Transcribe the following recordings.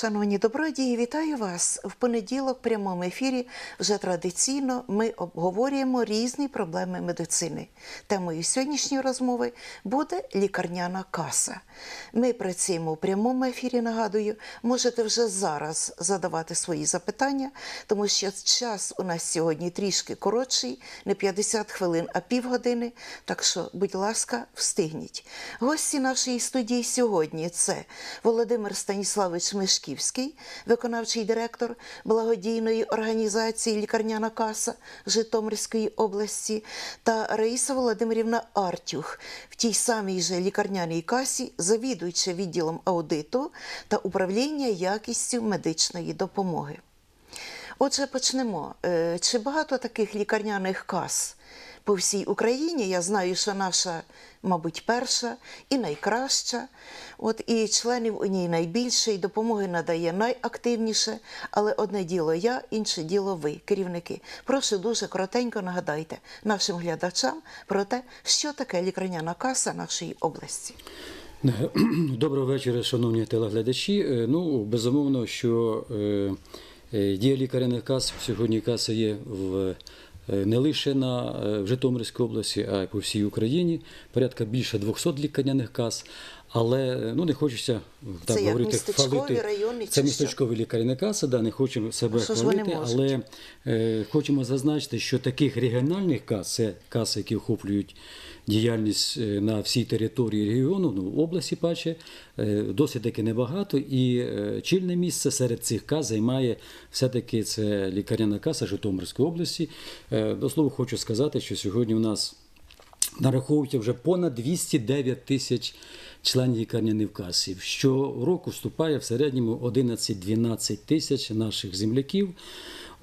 Шановні добродії, вітаю вас в понеділок в прямому ефірі. Вже традиційно ми обговорюємо різні проблеми медицини. Темою сьогоднішньої розмови буде лікарняна каса. Ми працюємо в прямому ефірі. Нагадую, можете вже зараз задавати свої запитання, тому що час у нас сьогодні трішки коротший, не 50 хвилин, а півгодини. Так що, будь ласка, встигніть. Гості нашої студії сьогодні це Володимир Станіславович Мишківський, виконавчий директор благодійної організації Лікарняна каса Житомирської області, та Раїса Володимирівна Артюх в тій самій же лікарняній касі, завідуюча відділом аудиту та управління якістю медичної допомоги. Отже, почнемо. Е, Чи багато таких лікарняних кас по всій Україні? Я знаю, що наша, мабуть, перша і найкраща. От і членів у ній найбільше, і допомоги надає найактивніше. Але одне діло я, інше діло ви, керівники. Прошу дуже коротенько нагадайте нашим глядачам про те, що таке лікарняна каса нашої області. Доброго вечора, шановні телеглядачі. Е, Ну, безумовно, що е, е, дія лікаряних кас сьогодні каса є в. Е, Не лише на е, в Житомирській області, а й по всій Україні. Порядка більше 200 лікарняних кас. Але е, ну не хочеться так це говорити, як хвалити. районні Це містечкові лікарні каси, да, не хочемо себе що хвалити, але е, хочемо зазначити, що таких регіональних кас, це каси, які охоплюють діяльність е, на всій території регіону, ну, області паче, досить таки небагато. І е, чільне місце серед цих кас займає все-таки це лікарняна каса Житомирської області. Е, До слова, хочу сказати, що сьогодні у нас нараховується вже понад 209 тисяч членів лікарняних касів. Щороку вступає в середньому 11-12 тисяч наших земляків.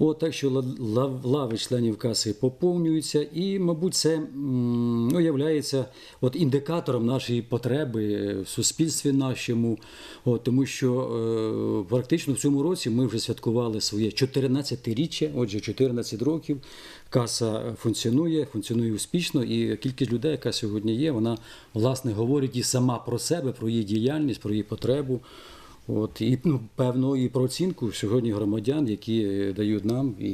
От, так що ла- ла- лави членів каси поповнюються, і, мабуть, це ну, являється от, індикатором нашої потреби в суспільстві нашому. От, тому що е, практично в цьому році ми вже святкували своє 14-річчя, отже, 14 років. Каса функціонує, функціонує успішно, і кількість людей, яка сьогодні є, вона власне говорить і сама про себе, про її діяльність, про її потребу. От і ну, певно і про оцінку сьогодні громадян, які е, дають нам і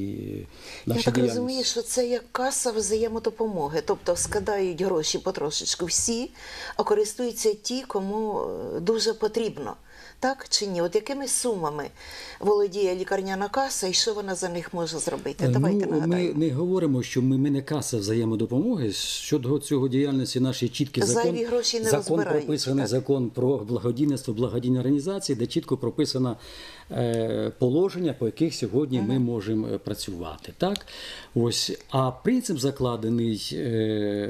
Я так діяльність. розумію, що це як каса взаємодопомоги, тобто скидають гроші потрошечку всі, а користуються ті, кому е, дуже потрібно. Так чи ні? От якими сумами володіє лікарняна каса і що вона за них може зробити? Давайте ну, ми не говоримо, що ми, ми не каса взаємодопомоги. Щодо цього діяльності наші чіткі Зайві закон, гроші не закон прописаний так. закон про благодійництво, благодійні організації, де чітко прописано е, положення, по яких сьогодні ми можемо е, працювати. Так? Ось, а принцип закладений е,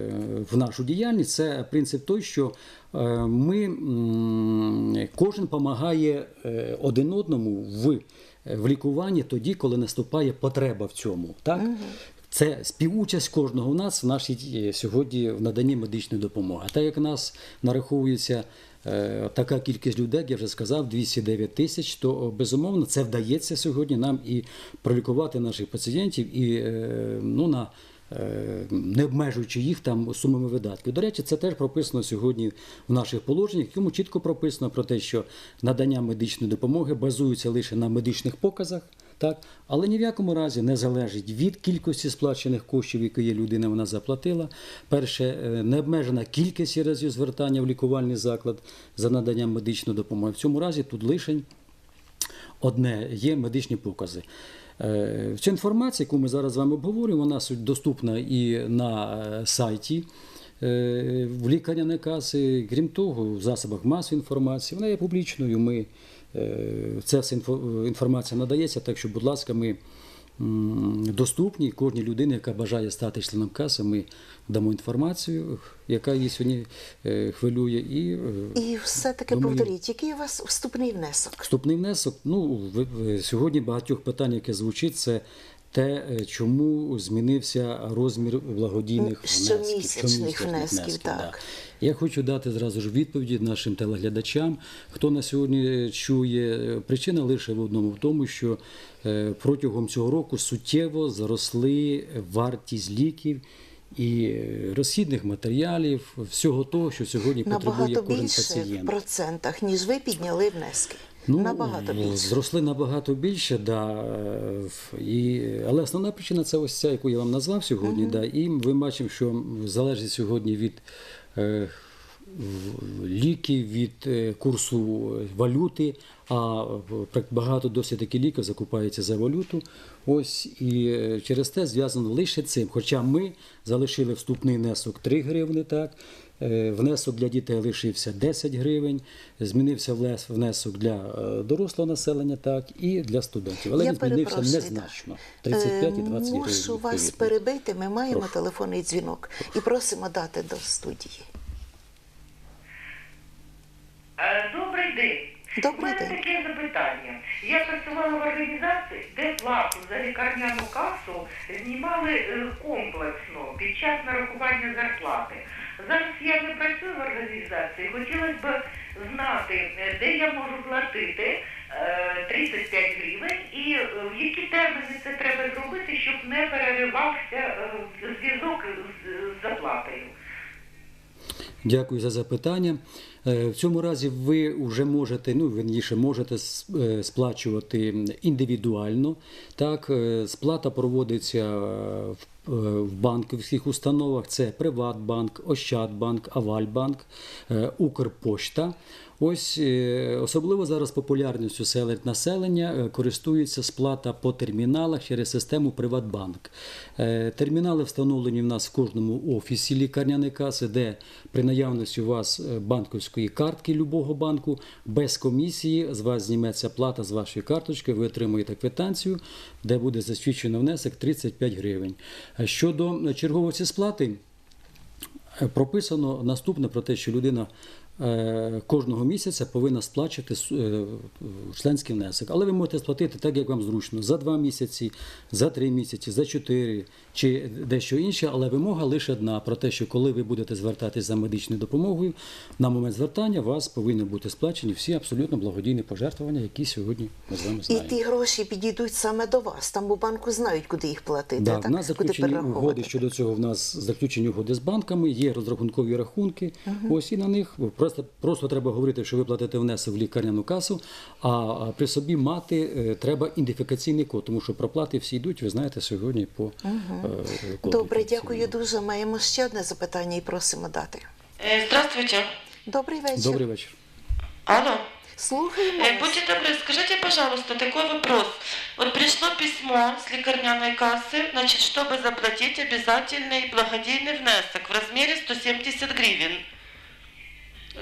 в нашу діяльність це принцип той, що е, ми кожен допомагає один одному в, в лікуванні тоді, коли наступає потреба в цьому. Так? Це співучасть кожного в нас в нашій е, сьогодні в наданні медичної допомоги. А так як нас нараховується е, така кількість людей, як я вже сказав, 209 тисяч, то безумовно це вдається сьогодні нам і пролікувати наших пацієнтів і е, ну, на е, не обмежуючи їх там сумами видатків. До речі, це теж прописано сьогодні в наших положеннях, в якому чітко прописано про те, що надання медичної допомоги базується лише на медичних показах. Так, але ні в якому разі не залежить від кількості сплачених коштів, які є людина вона заплатила. Перше, е, необмежена кількість разів звертання в лікувальний заклад за наданням медичної допомоги. В цьому разі тут лишень одне є медичні покази. Е, Ця інформація, яку ми зараз з вами обговорюємо, вона доступна і на е, сайті. В лікарняної каси, крім того, в засобах масової інформації, вона є публічною. Ми, ця вся інформація надається, так що, будь ласка, ми доступні кожній людині, яка бажає стати членом каси, ми дамо інформацію, яка її сьогодні е, хвилює. І, е, І все-таки повторіть, який у вас вступний внесок? Вступний внесок. Ну сьогодні багатьох питань, яке звучить, це те, е, чому змінився розмір благодійних внесків, щомісячних внесків, так. да. Я хочу дати зразу ж відповіді нашим телеглядачам. Хто на сьогодні чує, е, причина лише в одному в тому, що е, протягом цього року суттєво зросли вартість ліків. І розхідних матеріалів, всього того, що сьогодні потребує Набагато кожен більше в пацієнт. процентах, ніж ви підняли внески. Набагато більше. Ну, Зросли набагато більше, да, е, і, але основна причина це ось ця, яку я вам назвав сьогодні. Да, і ми бачимо, що залежить сьогодні від е, ліків, від е, курсу валюти, а е, багато досить таки ліків закупається за валюту. Ось і через те зв'язано лише цим. Хоча ми залишили вступний внесок 3 гривни, так. Е, Внесок для дітей лишився 10 гривень, змінився внесок для е, дорослого населення, так, і для студентів. Але Я він змінився незначно. да. 35 і Е, 20 гривень. Мушу вас перебити. Ми маємо Прошу. телефонний дзвінок і просимо дати до студії. Е, Добрий день. Добрий У мене день. таке запитання. Я працювала в організації, де плату за лікарняну касу знімали е, комплексно під час нарахування зарплати. Зараз я не працюю в організації. Хотілося б знати, е, де я можу платити е, 35 гривень і е, в які терміни це треба зробити, щоб не переривався е, зв'язок з заплатою. Дякую за запитання. Е, В цьому разі ви вже можете, ну верніше, можете е, сплачувати індивідуально. Так, е, сплата проводиться е, в е, в банківських установах: це Приватбанк, Ощадбанк, Авальбанк, е, Укрпошта. Ось е, особливо зараз популярністю серед населення е, користується сплата по терміналах через систему Приватбанк. Е, Термінали встановлені в нас в кожному офісі лікарняної каси, де при наявності у вас банківської картки любого банку без комісії з вас зніметься плата з вашої карточки, ви отримуєте квитанцію, де буде засвідчено внесок 35 гривень. Щодо черговості сплати, прописано наступне про те, що людина кожного місяця повинна сплачувати е, членський внесок. Але ви можете сплатити так, як вам зручно, за два місяці, за три місяці, за чотири чи дещо інше. Але вимога лише одна про те, що коли ви будете звертатись за медичною допомогою, на момент звертання у вас повинні бути сплачені всі абсолютно благодійні пожертвування, які сьогодні ми з вами І ті гроші підійдуть саме до вас. Там у банку знають, куди їх платити. Да, так? в нас заключені угоди щодо цього. В нас заключені угоди з банками, є розрахункові рахунки. Ось і на них просто, просто треба говорити, що ви платите внесок в лікарняну касу, а а при собі мати е, треба ідентифікаційний код, тому що проплати всі йдуть, ви знаєте, сьогодні по е, коду Добре, ідентифікаційного. дякую дуже. Маємо ще одне запитання і просимо дати. Э, Здравствуйте. Добрий вечір. Добрий вечір. Алло. Слухаємо. Э, вас. Будьте добры, скажите, пожалуйста, такой вопрос. Вот пришло письмо с лекарняной кассы, значит, чтобы заплатить обязательный благодейный внесок в размере 170 гривен.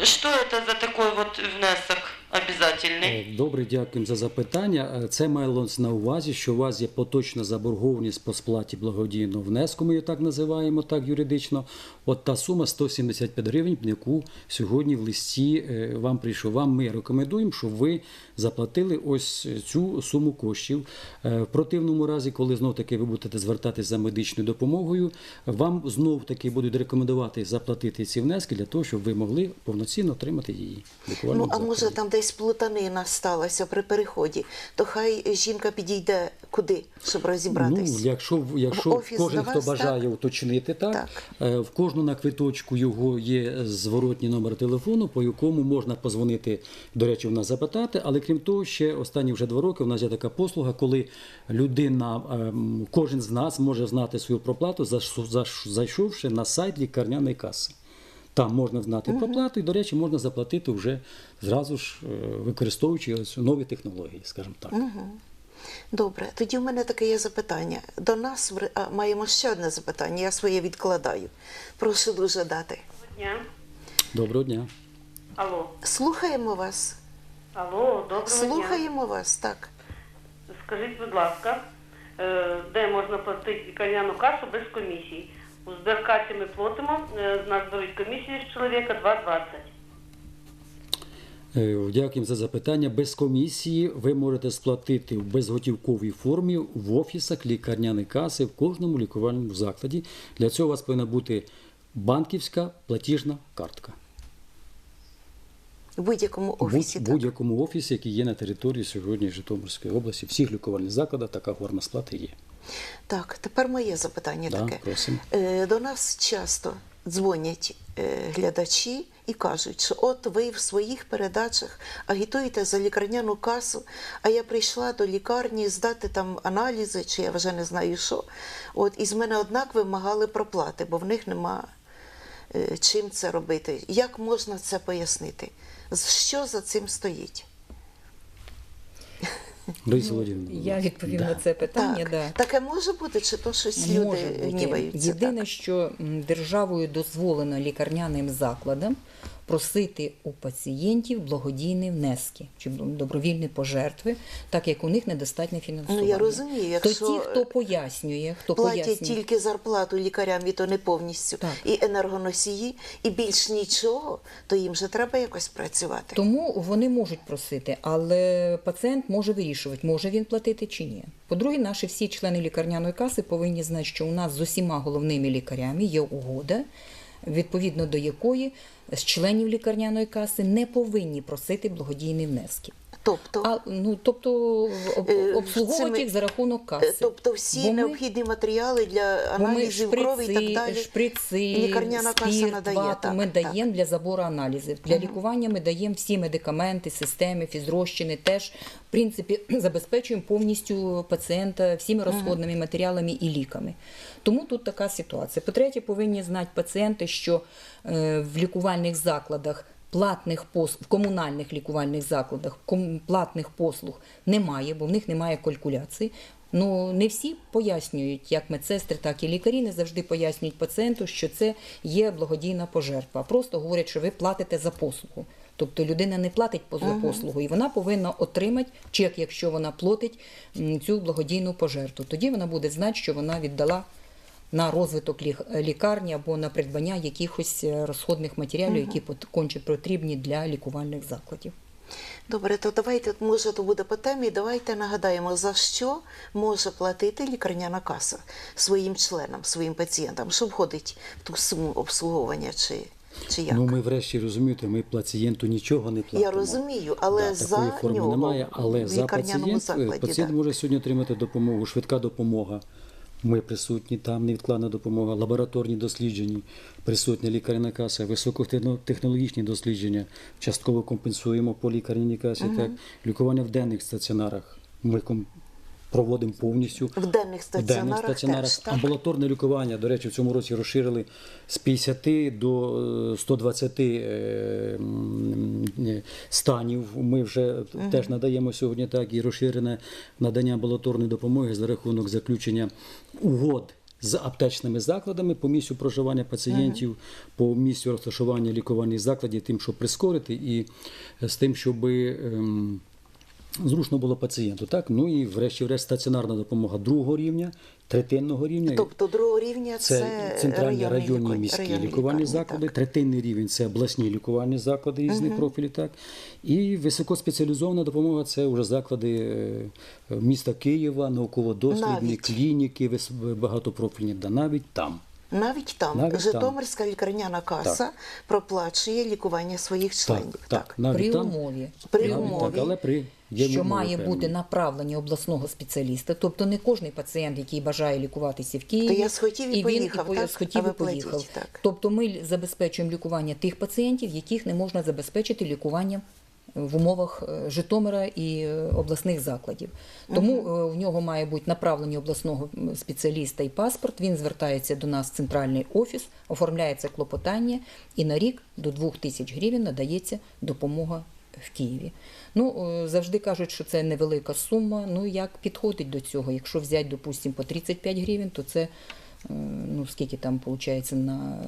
Что это за такой вот внесок обязательный? Е, Добре, дякуємо за запитання. Е, Це мається на увазі, що у вас є поточна заборгованість по сплаті благодійного внеску, ми її так називаємо так юридично. От та сума 175 гривень, яку сьогодні в листі е, вам прийшов. Вам ми рекомендуємо, щоб ви заплатили ось цю суму коштів. В противному разі, коли знов таки ви будете звертатись за медичною допомогою, вам знов таки будуть рекомендувати заплатити ці внески для того, щоб ви могли повноцінно отримати її. в лікувальному Ну, а може там десь плутанина сталася при переході, то хай жінка підійде куди, щоб розібратись. Ну, якщо, в- якщо В офіс кожен, до хто бажає так? уточнити, так, Так. е, в кожного на квиточку його є зворотній номер телефону, по якому можна позвонити, до речі, в нас запитати. Але крім того, ще останні вже два роки у нас є така послуга, коли людина, ем, кожен з нас може знати свою проплату, зайшовши на сайт лікарняної каси. Там можна знати проплату, і, до речі, можна заплатити вже зразу ж е, використовуючи ось нові технології, скажімо так. Добре, тоді в мене таке є запитання. До нас в а, маємо ще одне запитання, я своє відкладаю. Прошу дуже дати. Дня. Доброго дня. Алло. Слухаємо вас. Алло, доброго дня. Слухаємо вас, так. Скажіть, будь ласка, е, де можна платити лікарняну касу без комісії? У зберкасі ми платимо, е, з нас беруть комісію з чоловіка 2,20. Е, Дякуємо за запитання. Без комісії ви можете сплатити в безготівковій формі в офісах лікарняної каси в кожному лікувальному закладі. Для цього у вас повинна бути банківська платіжна картка. В будь-якому офісі. будь- будь-якому офісі, який є на території сьогодні Житомирської області, всіх лікувальних закладах така форма сплати є. Так, тепер моє запитання Да, таке. просимо. Е, До нас часто дзвонять е, глядачі і кажуть, що от ви в своїх передачах агітуєте за лікарняну касу, а я прийшла до лікарні здати там аналізи, чи я вже не знаю що. От і з мене однак вимагали проплати, бо в них нема е, чим це робити. Як можна це пояснити? Що за цим стоїть? Лариса Володимирівна. Ну, Я відповім Да. на це питання. так, Да. таке може бути, чи то щось люди Може бути. гніваються? Єдине, так? що м, державою дозволено лікарняним закладам просити у пацієнтів благодійні внески чи добровільні пожертви, так як у них недостатнє фінансування. Ну, я розумію, якщо То ті, хто пояснює, хто платять пояснює. тільки зарплату лікарям, і то не повністю, Так. і енергоносії, і більш нічого, то їм же треба якось працювати. Тому вони можуть просити, але пацієнт може вирішувати, може він платити чи ні. По-друге, наші всі члени лікарняної каси повинні знати, що у нас з усіма головними лікарями є угода, відповідно до якої з членів лікарняної каси не повинні просити благодійні внески. Тобто, А, ну, тобто об- Е, обслуговувати цими- їх за рахунок е, каси. тобто всі Бо ми- необхідні матеріали для ми аналізів крові і так далі. шприци, лікарняна каса надає, вату так, ми так. даємо для забору аналізів. Для лікування ми даємо всі медикаменти, системи, фізрозчини. Теж, в принципі, забезпечуємо повністю пацієнта всіми розходними матеріалами і ліками. Тому тут така ситуація. По-третє, повинні знати пацієнти, що е, в лікувальних закладах платних пос... в комунальних лікувальних закладах платних послуг немає, бо в них немає калькуляції. Ну не всі пояснюють, як медсестри, так і лікарі не завжди пояснюють пацієнту, що це є благодійна пожертва. Просто говорять, що ви платите за послугу. Тобто людина не платить за послугу, і вона повинна отримати чек, якщо вона платить цю благодійну пожертву. Тоді вона буде знати, що вона віддала на розвиток лікарні або на придбання якихось е, розходних матеріалів, які конче потрібні для лікувальних закладів. Добре, то давайте, може, то буде по темі. Давайте нагадаємо, за що може платити лікарняна каса своїм членам, своїм пацієнтам, що входить в ту суму обслуговування чи, чи як? Ну, ми врешті розумієте, ми пацієнту нічого не платимо. Я розумію, але Да, за такої форми нього немає, але в за лікарняному пацієнт, закладі, пацієнт да. може сьогодні отримати допомогу, швидка допомога. Ми присутні, там невідкладна допомога, лабораторні дослідження, присутні лікарня каса, високотехнологічні дослідження, частково компенсуємо по лікарняній касі, так, лікування в денних стаціонарах. Ми проводимо повністю В денних в стаціонарах, денних стаціонарах. теж, так? Амбулаторне лікування, до речі, в цьому році розширили з 50 до е, 120 е, м, е, станів. Ми вже теж надаємо сьогодні так і розширене надання амбулаторної допомоги за рахунок заключення угод. З аптечними закладами по місцю проживання пацієнтів, по місцю розташування лікувальних закладів, тим, щоб прискорити, і з тим, щоб ем, зручно було пацієнту. Так? Ну і врешті-решт стаціонарна допомога другого рівня, третинного рівня. Тобто другого рівня це, Це центральні районні лікарні- міські районні лікувальні лікарні, заклади, так. третинний рівень це обласні лікувальні заклади різних профілів, так і високоспеціалізована допомога це вже заклади е, міста Києва, науково-дослідні Навіть. клініки, вис- багатопрофільні, да навіть там. Навіть там Навіть там. Житомирська лікарняна каса проплачує лікування своїх членів. Так, так, навіть При там, умові, При навіть умові. так, але при що має певні. бути направлення обласного спеціаліста, тобто не кожний пацієнт, який бажає лікуватися в Києві, То я схотів і він поїхав, по- так? схотів А ви і поїхав. платіть, так. Тобто ми забезпечуємо лікування тих пацієнтів, яких не можна забезпечити лікуванням в умовах е, Житомира і е, обласних закладів. Тому е, в нього має бути направлення обласного спеціаліста і паспорт. Він звертається до нас в центральний офіс, оформляється клопотання, і на рік до 2 тисяч гривень надається допомога в Києві. Ну, е, завжди кажуть, що це невелика сума. Ну, як підходить до цього? Якщо взяти, допустимо, по 35 гривень, то це, е, ну, скільки там виходить на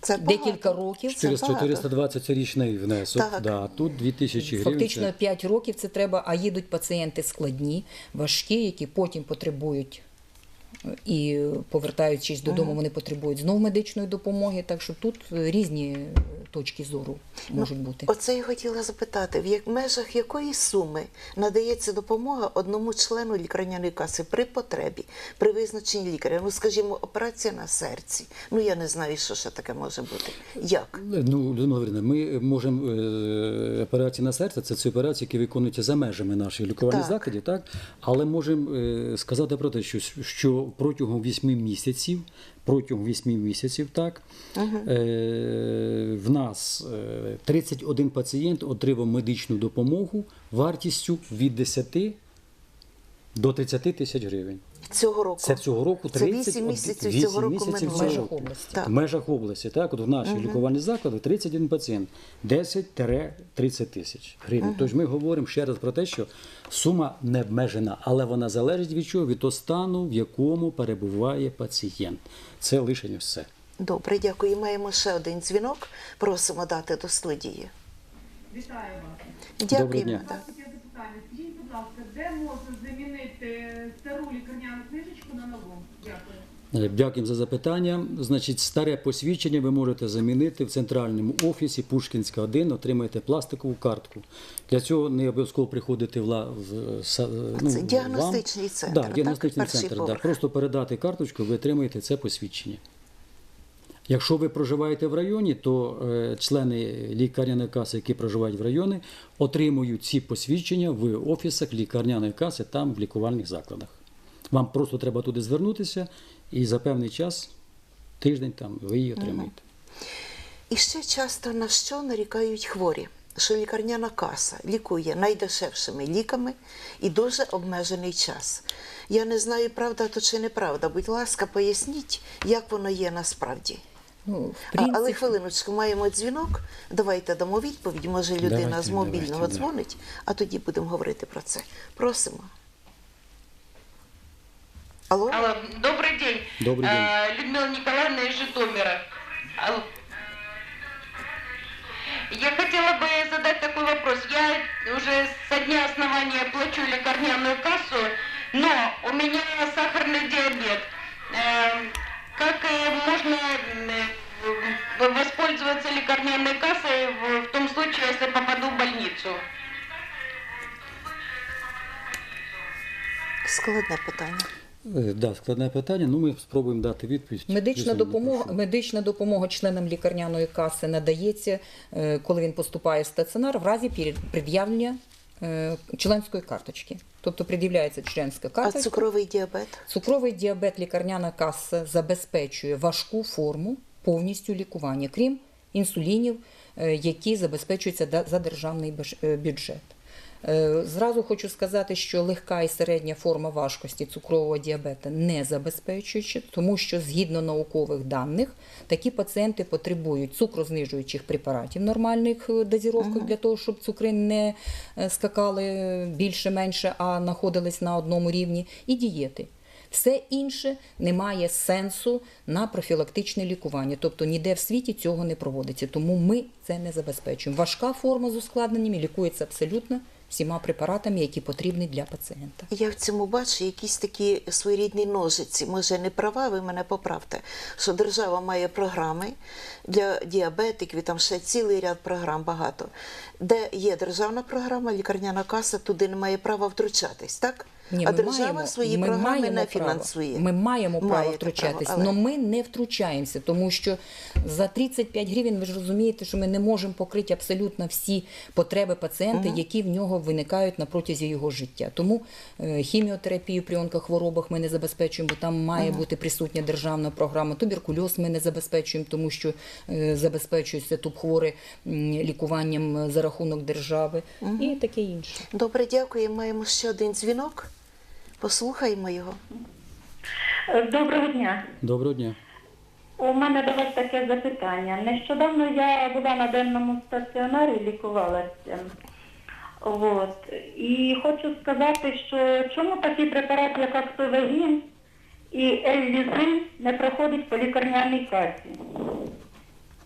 Це багато. декілька років. Це Через багато. 420 річний внесок. Так. Да, а тут 2000 гривень. Фактично це- 5 років це треба, а їдуть пацієнти складні, важкі, які потім потребують е, і повертаючись додому, вони потребують знов медичної допомоги. Так що тут е, різні е, точки зору можуть бути. Оце я хотіла запитати, в межах якої суми надається допомога одному члену лікарняної каси при потребі, при визначенні лікаря? Ну, скажімо, операція на серці. Ну, я не знаю, що ще таке може бути. Як? Ну, Людмила ми можемо е, операції на серце, це ці операції, які виконуються за межами наших лікувальних Так. закладів, так? Але можемо е, сказати про те, що, що протягом 8 місяців, протягом 8 місяців, так, е, в нас е, 31 пацієнт отримав медичну допомогу вартістю від 10 до 30 тисяч гривень. Цього року. Це цього року Це 30, 8 місяців 8 цього року місяців цього межах року. області. Так. В межах області, так, от в нашій лікувальні заклади 31 пацієнт, 10-30 тисяч гривень. Тож ми говоримо ще раз про те, що сума не обмежена, але вона залежить від чого? Від того стану, в якому перебуває пацієнт. Це лише все. Добре, дякую. Маємо ще один дзвінок. Просимо дати до студії. Вітаю вас. Дякуємо. дня. запитання. Будь ласка, де можна стару лікарняну книжечку на нову? Дякую. Е, Дякуємо за запитання. Значить, старе посвідчення ви можете замінити в центральному офісі Пушкінська 1, отримаєте пластикову картку. Для цього не обов'язково приходити в, ла- в ну, це діагностичний вам. центр, Да, так? діагностичний центр. Да. Просто передати карточку, ви отримаєте це посвідчення. Якщо ви проживаєте в районі, то е, члени лікарняної каси, які проживають в районі, отримують ці посвідчення в офісах лікарняної каси, там в лікувальних закладах. Вам просто треба туди звернутися, і за певний час, тиждень, там, ви її отримаєте. І ще часто на що нарікають хворі, що лікарняна каса лікує найдешевшими ліками і дуже обмежений час. Я не знаю, правда то чи неправда. Будь ласка, поясніть, як воно є насправді. Ну, в А, але принципі, хвилиночку, маємо дзвінок. Давайте дамо відповідь. Може, людина Давайте, з мобільного давайте, да. дзвонить, а тоді будемо говорити про це. Просимо. Алло? Алло, добрый день. Добрый день. А, Людмила Николаевна из Житомира. Алло. Я хотела бы задать такой вопрос. Я уже со дня основания плачу лекарняную кассу, но у меня сахарный диабет. Эм, Как э, можно э, воспользоваться лекарняной кассой в в том случае, если попаду в больницу? Складне питання. Е, Да, складне питання, ну ми спробуємо дати відповідь. Медична Звісно, допомога, прошу. медична допомога членам лікарняної каси надається, е, коли він поступає в стаціонар, в разі пір- пред'явлення е, членської карточки. Тобто пред'являється членська А цукровий діабет? Цукровий діабет лікарняна каса забезпечує важку форму повністю лікування, крім інсулінів, е, які забезпечуються за державний е, бюджет. Е, Зразу хочу сказати, що легка і середня форма важкості цукрового діабета не забезпечуючи, тому що згідно наукових даних такі пацієнти потребують цукрознижуючих препаратів нормальних е, дозіровках для того, щоб цукри не е, скакали більше-менше, а знаходились на одному рівні, і дієти. Все інше не має сенсу на профілактичне лікування, тобто ніде в світі цього не проводиться. Тому ми це не забезпечуємо. Важка форма з ускладненнями лікується абсолютно всіма препаратами, які потрібні для пацієнта. Я в цьому бачу якісь такі своєрідні ножиці. Може, не права, ви мене поправте, що держава має програми для діабетиків, там ще цілий ряд програм багато. Де є державна програма, лікарняна каса, туди не має права втручатись, так? Ні, а держава маємо, свої ми програми маємо не право. фінансує. Ми маємо право Маєте втручатись, право, але але- ми не втручаємося, тому що за 35 гривень ви ж розумієте, що ми не можемо покрити абсолютно всі потреби пацієнта, які в нього виникають на протязі його життя. Тому е, хіміотерапію при онкохворобах ми не забезпечуємо, бо там має бути присутня державна програма. Туберкульоз ми не забезпечуємо, тому що е, забезпечується тубхвори лікуванням е, за рахунок держави і таке інше. Добре, дякую. Маємо ще один дзвінок. Послухаємо його. Доброго дня. Доброго дня. У мене до вас таке запитання. Нещодавно я була на денному стаціонарі, лікувалася. От. І хочу сказати, що чому такий препарат, як Актовегін і Еллізин не проходить по лікарняній касі?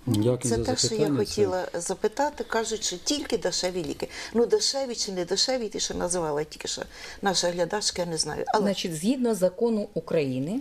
Дякую Це за те, що я Це- хотіла запитати. Кажуть, що тільки дешеві ліки. Ну, дешеві чи не дешеві, ти що називала тільки що наша глядачка, я не знаю. Але Значить, згідно закону України,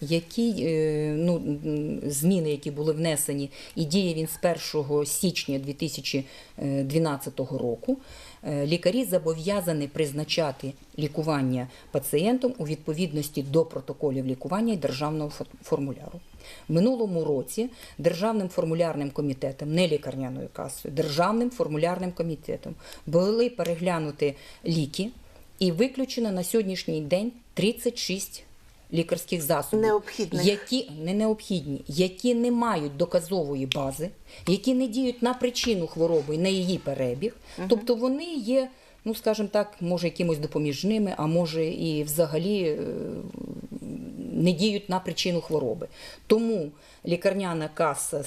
які е, ну, зміни, які були внесені, і діє він з 1 січня 2012 року, е, лікарі зобов'язані призначати лікування пацієнтам у відповідності до протоколів лікування і державного формуляру. Минулому році Державним формулярним комітетом, не лікарняною касою, Державним формулярним комітетом були переглянуті ліки, і виключено на сьогоднішній день 36 лікарських засобів, Необхідних. які не необхідні, які не мають доказової бази, які не діють на причину хвороби і на її перебіг. Тобто вони є, ну скажімо так, може якимось допоміжними, а може і взагалі е, не діють на причину хвороби. Тому лікарняна каса,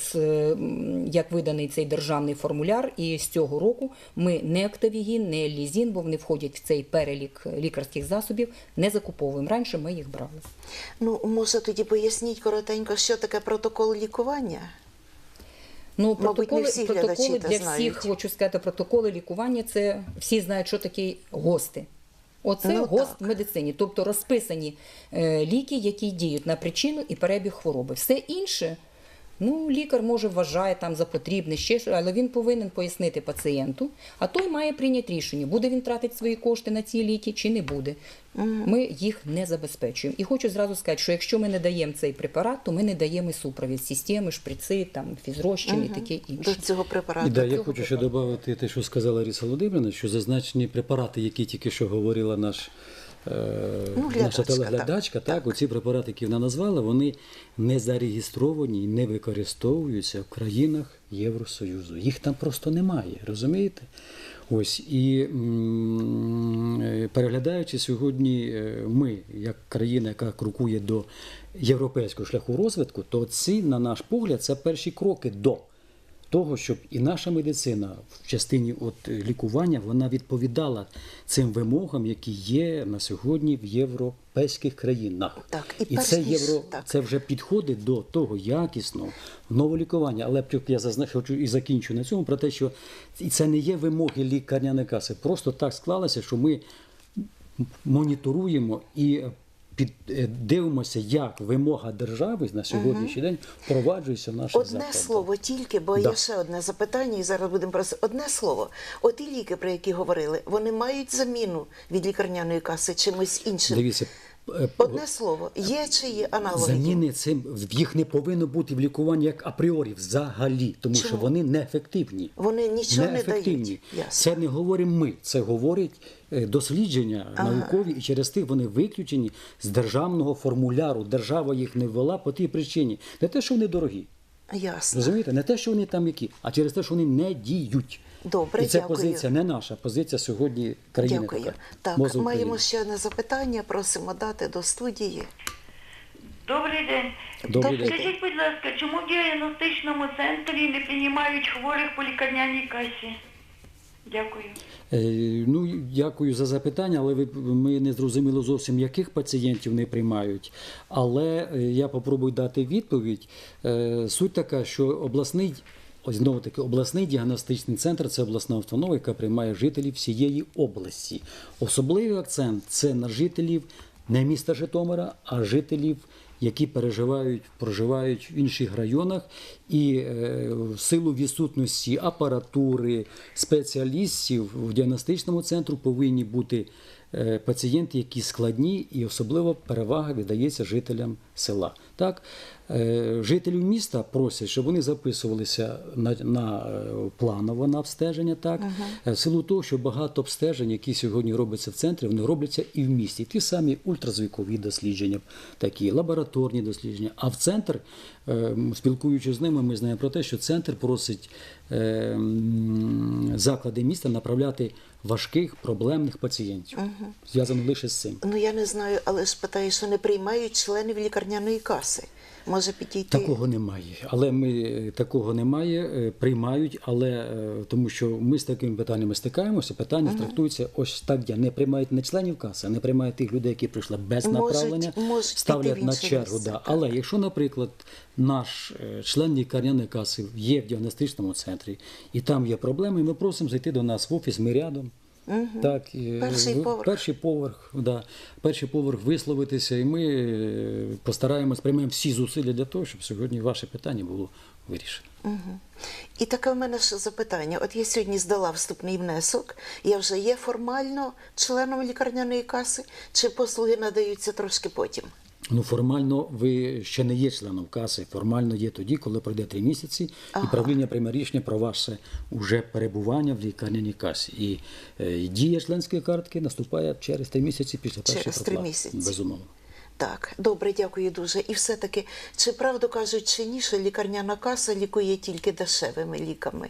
як виданий цей державний формуляр, і з цього року ми не актавігін, не лізін, бо вони входять в цей перелік лікарських засобів, не закуповуємо. Раніше ми їх брали. Ну, може, тоді поясніть коротенько, що таке протокол лікування? Ну, Мабуть, не протоколи, всі протоколи для всіх, знають. хочу сказати, протоколи лікування це всі знають, що таке ГОСТи. Оце Ну, ГОСТ так. в медицині, тобто розписані е, ліки, які діють на причину і перебіг хвороби. Все інше, ну, лікар може вважає там за потрібне, ще що, але він повинен пояснити пацієнту, а той має прийняти рішення, буде він тратити свої кошти на ці ліки чи не буде. Ми їх не забезпечуємо. І хочу зразу сказати, що якщо ми не даємо цей препарат, то ми не даємо і супровід системи, шприци, там, фізрозчини і таке До інше. цього препарату. І да, я цього хочу ще додати те, що сказала Ріса Володимирівна, що зазначені препарати, які тільки що говорила наш, Ну, глядачка, наша телеглядачка, так, так, оці препарати, які вона назвала, вони не зареєстровані і не використовуються в країнах Євросоюзу. Їх там просто немає, розумієте? Ось і е, переглядаючи сьогодні, е, ми, як країна, яка крокує до європейського шляху розвитку, то ці, на наш погляд, це перші кроки до того, щоб і наша медицина в частині от лікування вона відповідала цим вимогам, які є на сьогодні в європейських країнах. Так, і і перш це євро так. це вже підходить до того якісного нового лікування. Але я хочу і закінчу на цьому про те, що і це не є вимоги лікарняної каси. Просто так склалося, що ми моніторуємо і під, е, дивимося, як вимога держави на сьогоднішній день впроваджується в наших Одне закладах. слово тільки, бо Да. є ще одне запитання, і зараз будемо просити. Одне слово. оті ліки, про які говорили, вони мають заміну від лікарняної каси чимось іншим. Дивіться, Одне слово, є чи є аналоги? Заміни цим їх не повинно бути в лікуванні як апріорі взагалі, тому що вони неефективні. Вони нічого не неефективні. дають. Ясно. Це не говоримо ми, це говорять е, дослідження наукові, і через тих вони виключені з державного формуляру. Держава їх не ввела по тій причині. Не те, що вони дорогі. Ясно. Розумієте, не те, що вони там які, а через те, що вони не діють. Добре, і це дякую. позиція не наша, позиція сьогодні країни. Дякую. така. Так, маємо України. ще одне запитання. Просимо дати до студії. Добрий день. Добрий день. Скажіть, будь ласка, чому в діагностичному центрі не приймають хворих по лікарняній касі? Дякую. Е, Ну, дякую за запитання, але ви, ми не зрозуміли зовсім, яких пацієнтів не приймають. Але е, я попробую дати відповідь. Е, Суть така, що обласний. Ось знову таки обласний діагностичний центр це обласна установа, яка приймає жителів всієї області. Особливий акцент це на жителів не міста Житомира, а жителів, які переживають, проживають в інших районах, і е, в силу відсутності апаратури, спеціалістів в діагностичному центру повинні бути е, пацієнти, які складні, і особливо перевага віддається жителям села. Так, е, жителів міста просять, щоб вони записувалися на, на е, планово на обстеження. Так, Е, в силу того, що багато обстежень, які сьогодні робляться в центрі, вони робляться і в місті. Ті самі ультразвукові дослідження, такі лабораторні дослідження. А в центр, спілкуючись з ними, ми знаємо про те, що центр просить заклади міста направляти важких проблемних пацієнтів, зв'язано лише з цим. Ну я не знаю, але ж питаю, що не приймають членів лікарняної каси. Може підійти. Такого немає, але ми е, такого немає, е, приймають, але е, тому що ми з такими питаннями стикаємося. Питання трактуються ось так. Я не приймають не членів каси, не приймають тих людей, які прийшли без Можуть- направлення, можуть ставлять на чергу. місце, Да. так. Але якщо, наприклад, наш член лікарняної каси є в діагностичному центрі, і там є проблеми, ми просимо зайти до нас в офіс. Ми рядом. Так, Перший в- поверх. перший поверх, да, перший поверх висловитися, і ми е, постараємось, приймемо всі зусилля для того, щоб сьогодні ваше питання було вирішено. І таке в мене ще запитання. От я сьогодні здала вступний внесок, я вже є формально членом лікарняної каси, чи послуги надаються трошки потім? Ну, формально ви ще не є членом каси. Формально є тоді, коли пройде три місяці, і правління прийме рішення про ваше уже перебування в лікарняній касі. І, е, і дія членської картки наступає через три місяці після першої Через три місяці. Безумовно. Так, добре, дякую дуже. І все-таки, чи правду кажуть, чи ні, що лікарняна каса лікує тільки дешевими ліками?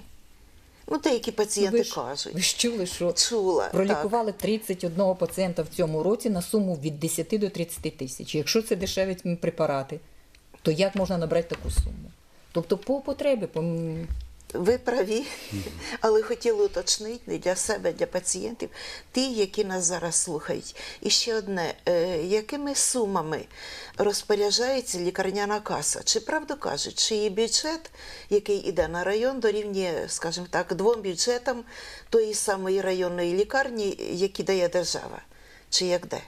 Ну, деякі пацієнти ви, ж, кажуть. ви ж чули, що Чула. так. пролікували 31 пацієнта в цьому році на суму від 10 до 30 тисяч. Якщо це дешеві препарати, то як можна набрати таку суму? Тобто по потребі, по Ви праві, але хотіла уточнити не для себе, для пацієнтів, ті, які нас зараз слухають. І ще одне, е, якими сумами розпоряджається лікарняна каса? Чи правду кажуть, що її бюджет, який іде на район, дорівнює, скажімо так, двом бюджетам тої самої районної лікарні, які дає держава? Чи як де?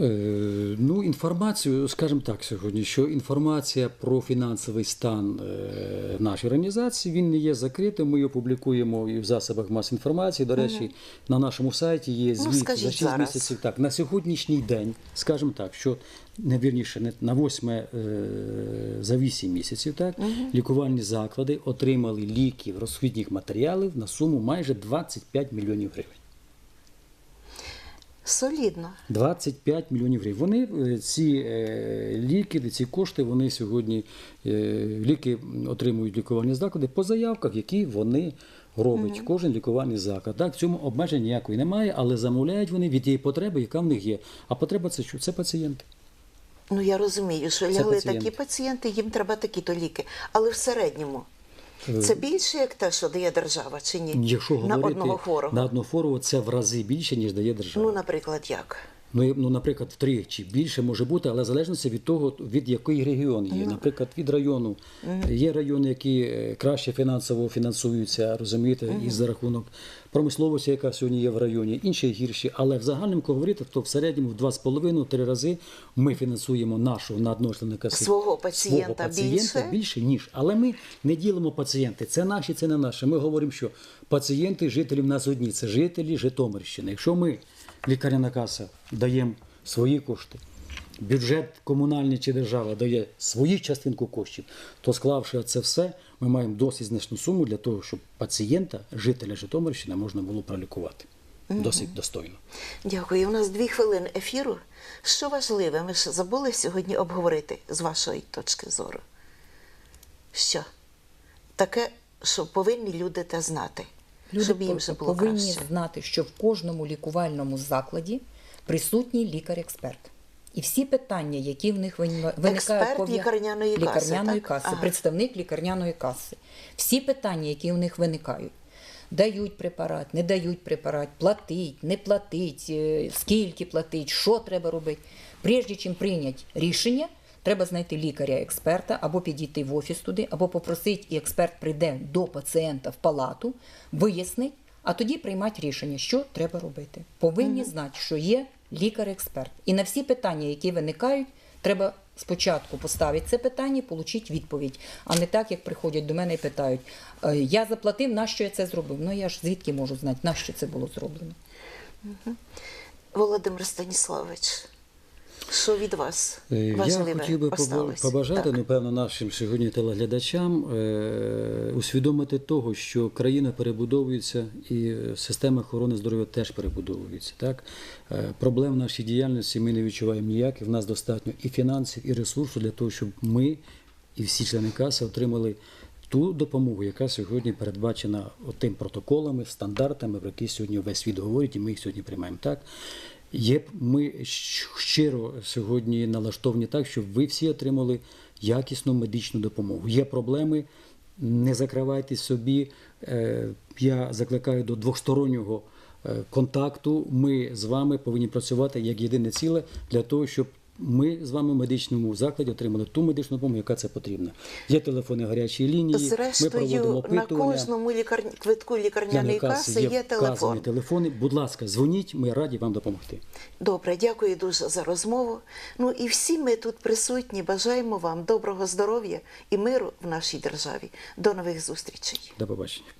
Е, Ну, інформацію, скажімо так, сьогодні, що інформація про фінансовий стан е, нашої організації він не є закритим. Ми його публікуємо і в засобах мас інформації. До речі, на нашому сайті є звіт Ну, за 6 зараз. місяців. Так, на сьогоднішній день, скажімо так, що не вірніше, не на 8 е, за 8 місяців, так, лікувальні заклади отримали ліків, розхідних матеріалів на суму майже 25 мільйонів гривень. Солідно. 25 мільйонів гривень. Вони е, ці е, ліки, ці кошти, вони сьогодні е, ліки отримують лікувальні заклади по заявках, які вони роблять. Кожен лікувальний заклад. Так, в цьому обмежень ніякої немає, але замовляють вони від тієї потреби, яка в них є. А потреба це що? Це пацієнти. Ну я розумію, що лягли пацієнти. такі пацієнти, їм треба такі-то ліки. Але в середньому це більше, як те, що дає держава, чи ні? Якщо на говорити одного хворого. на одного хворого, це в рази більше, ніж дає держава. Ну, наприклад, як? Ну, ну, наприклад, втричі більше може бути, але в залежності від того, від який регіон є. Наприклад, від району. Є райони, які е, краще фінансово фінансуються, розумієте, і за рахунок промисловості, яка сьогодні є в районі, інші гірші. Але в загальному, говорити, то в середньому в 2,5-3 рази ми фінансуємо нашого на одного члена Свого пацієнта більше? більше, ніж. Але ми не ділимо пацієнти. Це наші, це не наші. Ми говоримо, що пацієнти, жителі в нас одні, це жителі Житомирщини. Якщо ми, лікарняна каса, даємо свої кошти, бюджет комунальний чи держава дає свою частинку коштів, то склавши це все, ми маємо досить значну суму для того, щоб пацієнта, жителя Житомирщини, можна було пролікувати. Досить достойно. Дякую. У нас дві хвилини ефіру. Що важливе, ми ж забули сьогодні обговорити з вашої точки зору. Що? Таке, що повинні люди те знати. Люди щоб їм було повинні краще. знати, що в кожному лікувальному закладі присутній лікар-експерт. І всі питання, які в них виникають, Експерт пов'я- лікарняної каси, лікарняної каси, Ага. представник лікарняної каси. Всі питання, які в них виникають. Дають препарат, не дають препарат, платить, не платить, е, скільки платить, що треба робити. Прежде чим прийняти рішення, треба знайти лікаря-експерта або підійти в офіс туди, або попросити, і експерт прийде до пацієнта в палату, вияснить, а тоді приймати рішення, що треба робити. Повинні знати, що є лікар-експерт. І на всі питання, які виникають, треба спочатку поставити це питання отримати відповідь, а не так, як приходять до мене і питають: «Е, я заплатив, нащо я це зробив? Ну я ж звідки можу знати, нащо це було зроблено? Володимир Станіславович, що від вас Е, важливе Я хотів би осталось? побажати, Так. напевно, нашим сьогодні телеглядачам е, усвідомити того, що країна перебудовується і е, система охорони здоров'я теж перебудовується. Так? Е, Проблем в нашій діяльності ми не відчуваємо ніяких. В нас достатньо і фінансів, і ресурсу для того, щоб ми і всі члени каси отримали ту допомогу, яка сьогодні передбачена тим протоколами, стандартами, про які сьогодні весь світ говорить, і ми їх сьогодні приймаємо так. Є ми щиро сьогодні налаштовані так, щоб ви всі отримали якісну медичну допомогу. Є проблеми, не закривайте собі. Е, Я закликаю до двостороннього е, контакту. Ми з вами повинні працювати як єдине ціле для того, щоб ми з вами в медичному закладі отримали ту медичну допомогу, яка це потрібна. Є телефони гарячої лінії. ми проводимо Зрештою, на кожному лікар... квитку лікарняної каси є вказані телефон. телефони. Будь ласка, дзвоніть, ми раді вам допомогти. Добре, дякую дуже за розмову. Ну і всі ми тут присутні бажаємо вам доброго здоров'я і миру в нашій державі. До нових зустрічей. До побачення.